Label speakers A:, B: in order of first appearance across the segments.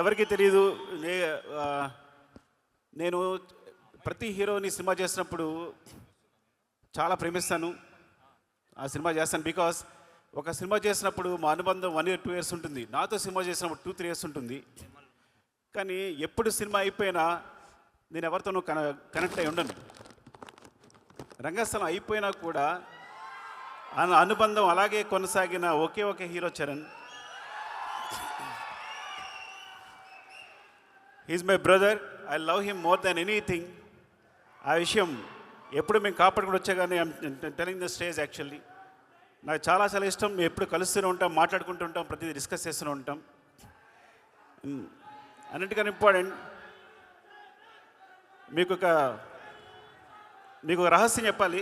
A: ఎవరికి తెలియదు నేను ప్రతి హీరోని సినిమా చేసినప్పుడు చాలా ప్రేమిస్తాను. ఆ సినిమా చేస్తాను బికాస్ ఒక సినిమా చేసినప్పుడు మా అనుబంధం వన్ ఇయర్ టూ ఇయర్స్ ఉంటుంది. నాతో సినిమా చేసినప్పుడు టూ త్రీ ఇయర్స్ ఉంటుంది. కానీ ఎప్పుడు సినిమా అయిపోయినా నేను ఎవరితోనూ కన కనెక్ట్ అయి ఉండను. రంగస్థలం అయిపోయినా కూడా ఆ అనుబంధం అలాగే కొనసాగిన ఒకే ఒక hero Charan. Is my brother I love him more than anything ఆ విషయం ఎప్పుడు మేము కాపాడుకుని వచ్చా కానీ టెలింగ్ ద స్టేజ్ యాక్చువల్లీ నాకు చాలా చాలా ఇష్టం. మేము ఎప్పుడు కలుస్తూనే ఉంటాం మాట్లాడుకుంటూ ఉంటాం ప్రతిదీ డిస్కస్ చేస్తూనే ఉంటాం. Hmm. అన్నిటికన్నా ఇంపార్టెంట్ మీకు ఒక మీకు ఒక రహస్యం చెప్పాలి.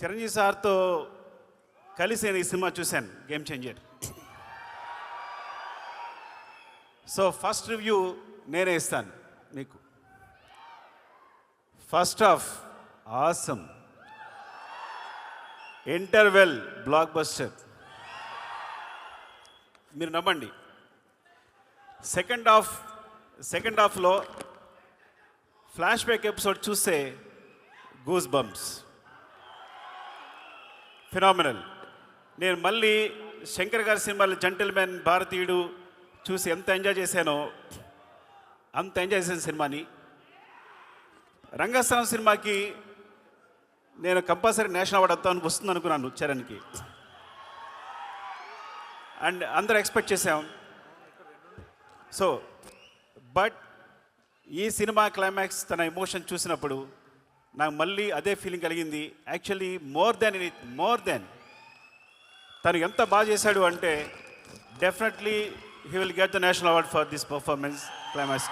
A: చిరంజీవి సార్తో కలిసి నేను ఈ సినిమా చూశాను. Game changer so first review నేనే ఇస్తాను మీకు first half awesome interval blockbuster మీరు నమ్మండి. సెకండ్ హాఫ్ సెకండ్ హాఫ్లో ఫ్లాష్ బ్యాక్ ఎపిసోడ్ చూస్తే గూస్ బంప్స్ ఫినామినల్ నేను మళ్ళీ శంకర్ గారి సినిమాలు జంటిల్మెన్ భారతీయుడు చూసి ఎంత ఎంజాయ్ చేశానో అంత ఎంజాయ్ చేశాను సినిమాని. రంగస్థలం సినిమాకి నేను కంపల్సరీ నేషనల్ అవార్డు వద్దామని వస్తుంది అనుకున్నాను చరణ్కి. అండ్ అందరూ ఎక్స్పెక్ట్ చేసాం సో బట్ ఈ సినిమా క్లైమాక్స్ తన ఎమోషన్ చూసినప్పుడు నాకు మళ్ళీ అదే ఫీలింగ్ కలిగింది. Actually more than more than తను ఎంత బాగా చేశాడు అంటే definitely he will get the national award for this performance, Climax.